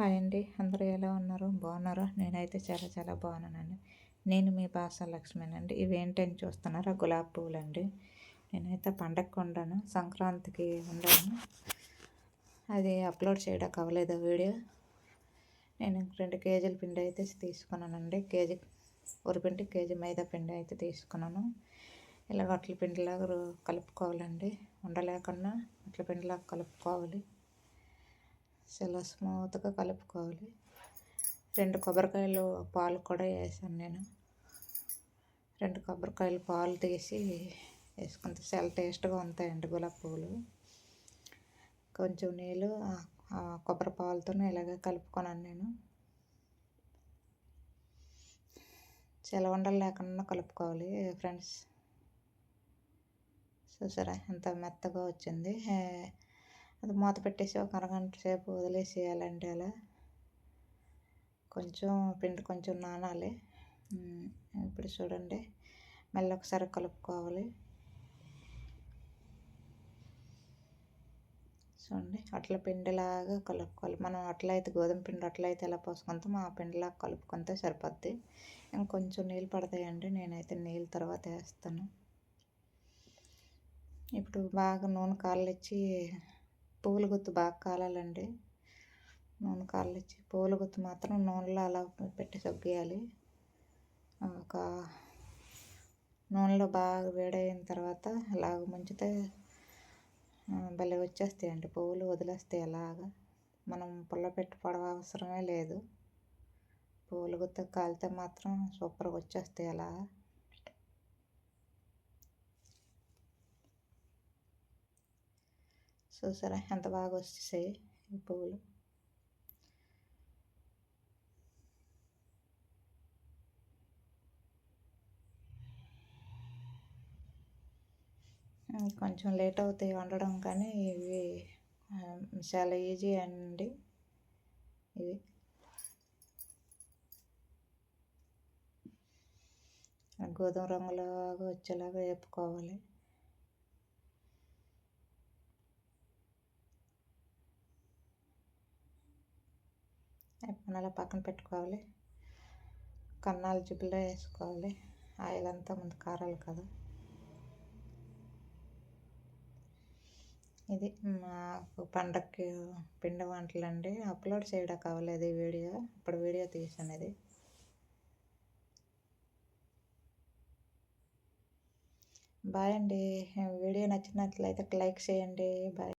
Hi అండి. అందరూ ఎలా ఉన్నారు? బాగున్నారా? నేనైతే చాలా చాలా బాగున్నానండి. నేను మీ భాష లక్ష్మణ్ ఇవి ఏంటని చూస్తున్నారా? గులాబీ పువ్వులు అండి నేనైతే పండగకు వండాను సంక్రాంతికి వండాను అది అప్లోడ్ చేయడానికి అవ్వలేదు వీడియో. నేను రెండు కేజీల పిండి అయితే తీసుకున్నానండి. కేజీ ఉరిపిండి కేజీ మైదా పిండి అయితే తీసుకున్నాను. ఇలా వట్ల పిండిలాగా కలుపుకోవాలండి. ఉండలేకుండా వట్ల పిండిలాగా కలుపుకోవాలి. చాలా స్మూత్గా కలుపుకోవాలి. రెండు కొబ్బరికాయలు పాలు కూడా వేసాను నేను. రెండు కొబ్బరికాయలు పాలు తీసి వేసుకుంటే చాలా టేస్ట్గా ఉంటాయండి గులాబీ పువ్వులు. కొంచెం నీళ్ళు కొబ్బరి పాలతో ఇలాగే కలుపుకున్నాను నేను. చాలా ఉండలు లేకుండా కలుపుకోవాలి ఫ్రెండ్స్. చూసారా ఎంత మెత్తగా వచ్చింది. అది మూత పెట్టేసి ఒక అరగంట సేపు వదిలేసేయాలంటే అలా. కొంచెం పిండి కొంచెం నానాలి. ఇప్పుడు చూడండి. మళ్ళీ ఒకసారి కలుపుకోవాలి. చూడండి. అట్ల పిండిలాగా కలుపుకోవాలి. మనం అట్లయితే గోధుమ పిండి అట్లయితే ఎలా పోసుకుంటామో ఆ పిండిలాగా కలుపుకుంటే సరిపోద్ది. ఇంకొంచెం నీళ్ళు పడతాయండి. నేనైతే నీళ్ళ తర్వాత వేస్తాను. ఇప్పుడు బాగా నూనె కాళ్ళిచ్చి పువ్వుల గుత్తు బాగా కాలాలండి. నూనె కాలిచ్చి పువ్వుల గుత్తు మాత్రం నూనెలో అలా పెట్టి సొగ్గేయాలి ఒక నూనెలో బాగా వేడైన తర్వాత అలాగ ముంచితే భలే వచ్చేస్తాయండి పువ్వులు వదిలేస్తాయి అలాగా. మనం పుల్ల పెట్టి పడవ అవసరమే లేదు. పువ్వుల గుత్త కాలితే మాత్రం సూపర్గా వచ్చేస్తాయి అలా. చూసారా? ఎంత బాగా వచ్చేసాయి ఈ పువ్వులు. కొంచెం లేట్ అవుతాయి వండడం కానీ ఇవి చాలా ఈజీ అండి ఇవి. గోధుమ రంగులాగా వచ్చేలాగా వేపుకోవాలి. అలా పక్కన పెట్టుకోవాలి. కన్నాలు జిబ్బులో వేసుకోవాలి. ఆయిల్ అంతా ముందు కారాలి కదా. ఇది మాకు పండగకి పిండి వంటలు అండి. అప్లోడ్ చేయడం కావలేదు ఈ వీడియో. ఇప్పుడు వీడియో తీసాను ఇది. బాయ్ అండి. వీడియో నచ్చినట్లయితే లైక్ చేయండి. బాయ్.